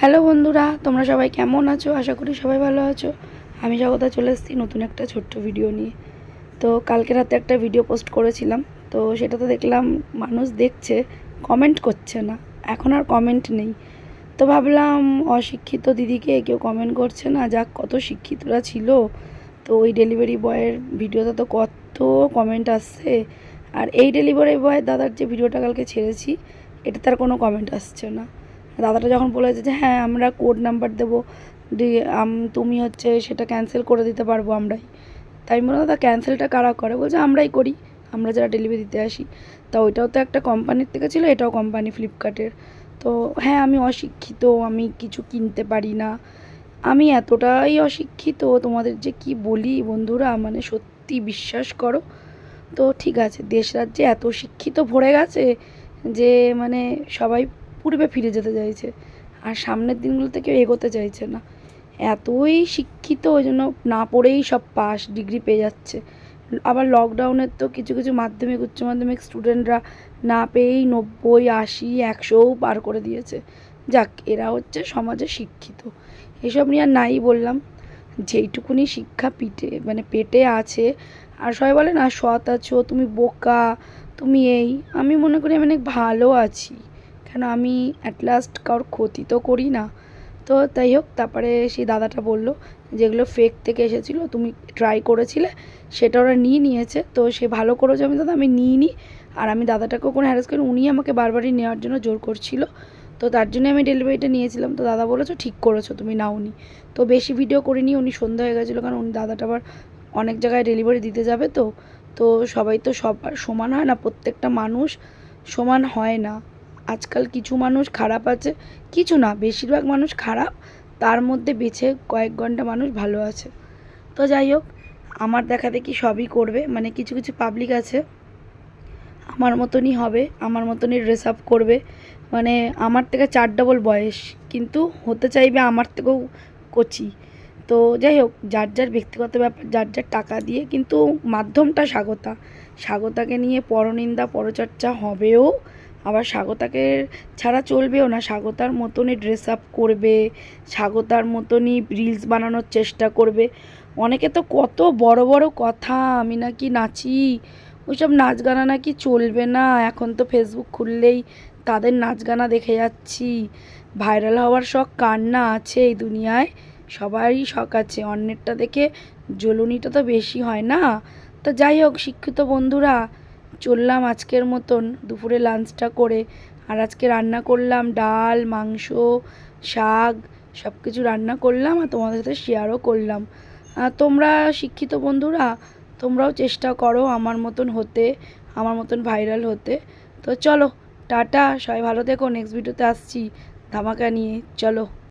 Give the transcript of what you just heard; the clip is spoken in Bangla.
হ্যালো বন্ধুরা, তোমরা সবাই কেমন আছো? আশা করি সবাই ভালো আছো। আমি জগতা চলে এসেছি নতুন একটা ছোট্ট ভিডিও নিয়ে। তো কালকে রাতে একটা ভিডিও পোস্ট করেছিলাম। তো সেটাতে দেখলাম মানুষ দেখছে কমেন্ট করছে না। এখন আর কমেন্ট নেই। তো ভাবলাম অশিক্ষিত দিদিকে কেউ কমেন্ট করছে না। যাক, কত শিক্ষিতরা ছিল। তো ওই ডেলিভারি বয়ের ভিডিওতে তো কত কমেন্ট আসছে। আর এই ডেলিভারি বয়ের দাদার যে ভিডিওটা কালকে ছেড়েছি এটা তার কোনো কমেন্ট আসছে না। দাদাটা যখন বলেছে যে হ্যাঁ আমরা কোড নাম্বার দেবো তুমি হচ্ছে সেটা ক্যান্সেল করে দিতে পারব আমরাই। তাই মনে দাদা ক্যান্সেলটা কারা করে? বলছে, আমরাই করি, আমরা যারা ডেলিভারি দিতে আসি। তা ওইটাও তো একটা কোম্পানির থেকে ছিল, এটাও কোম্পানি ফ্লিপকার্টের তো হ্যাঁ আমি অশিক্ষিত, আমি কিছু কিনতে পারি না। আমি এতটাই অশিক্ষিত, তোমাদের যে কি বলি বন্ধুরা মানে সত্যি বিশ্বাস করো? তো ঠিক আছে, দেশ রাজ্যে এত শিক্ষিত ভরে গেছে যে মানে সবাই পূর্বে ফিরে যেতে চাইছে। আর সামনের দিনগুলোতে কেউ এগোতে চাইছে না। এতই শিক্ষিত ওই জন্য না পড়েই সব পাস ডিগ্রি পেয়ে যাচ্ছে। আবার লকডাউনের তো কিছু কিছু মাধ্যমিক, উচ্চ মাধ্যমিক স্টুডেন্টরা না পেয়েই নব্বই, আশি, একশোও পার করে দিয়েছে। যাক, এরা হচ্ছে সমাজে শিক্ষিত। এসব নিয়ে আর নাই বললাম। যেইটুকুনি শিক্ষা পিঠে মানে পেটে আছে। আর সবাই বলে, না, সৎ আছো, তুমি বোকা, তুমি এই। আমি মনে করি আমি অনেক ভালো আছি। কেন আমি অ্যাট লাস্ট কারোর ক্ষতি তো করি না। তো তাই হোক, তারপরে সেই দাদাটা বলল যেগুলো ফেক থেকে এসেছিল, তুমি ট্রাই করেছিলে, সেটা ওরা নিয়ে নিয়েছে। তো সে ভালো করেছে আমি, দাদা আমি নিই নি আর আমি দাদাটাকেও কোনো হ্যারাস করি উনি আমাকে বারবারই নেওয়ার জন্য জোর করছিল। তো তার জন্য আমি ডেলিভারিটা নিয়েছিলাম। তো দাদা বলেছ, ঠিক করেছ, তুমি নাওনি। তো বেশি ভিডিও করিনি, উনি সন্ধ্যা হয়ে গেছিল, কারণ উনি দাদাটা আবার অনেক জায়গায় ডেলিভারি দিতে যাবে তো। তো সবাই তো সবার সমান হয় না, প্রত্যেকটা মানুষ সমান হয় না। আজকাল কিছু মানুষ খারাপ আছে, কিছু না, বেশিরভাগ মানুষ খারাপ, তার মধ্যে বেছে কয়েক ঘণ্টা মানুষ ভালো আছে। তো যাই হোক, আমার দেখা দেখি সবই করবে মানে কিছু কিছু পাবলিক আছে, আমার মতনই হবে, আমার মতনই ড্রেস আপ করবে মানে আমার থেকে চার ডবল বয়স, কিন্তু হতে চাইবে আমার থেকেও কচি। তো যাই হোক, যার যার ব্যক্তিগত ব্যাপার, যার যার টাকা দিয়ে, কিন্তু মাধ্যমটা স্বাগতা। স্বাগতাকে নিয়ে পরনিন্দা, পরচর্চা হবেও আবার স্বাগতাকে ছাড়া চলবেও না। স্বাগতার মতনই ড্রেস আপ করবে, স্বাগতার মতনই রিলস বানানোর চেষ্টা করবে। অনেকে তো কত বড় বড় কথা, আমি নাকি নাচি, ওইসব নাচ গানা নাকি চলবে না। এখন তো ফেসবুক খুললেই তাদের নাচ গানা দেখে যাচ্ছি। ভাইরাল হওয়ার শখ কার না আছে এই দুনিয়ায়? সবারই শখ আছে। অন্যেরটা দেখে জ্বলুনিটা তো বেশি হয় না। তো যাই হোক, শিক্ষিত বন্ধুরা চললাম আজকের মতন। দুপুরে লাঞ্চটা করে আর আজকে রান্না করলাম ডাল, মাংস, শাক সব কিছু রান্না করলাম আর তোমাদের সাথে শেয়ারও করলাম। তোমরা শিক্ষিত বন্ধুরা, তোমরাও চেষ্টা করো আমার মতন হতে, আমার মতন ভাইরাল হতে। তো চলো, টাটা, সবাই ভালো দেখো নেক্সট ভিডিওতে আসছি। ধামাকা নিয়ে, চলো।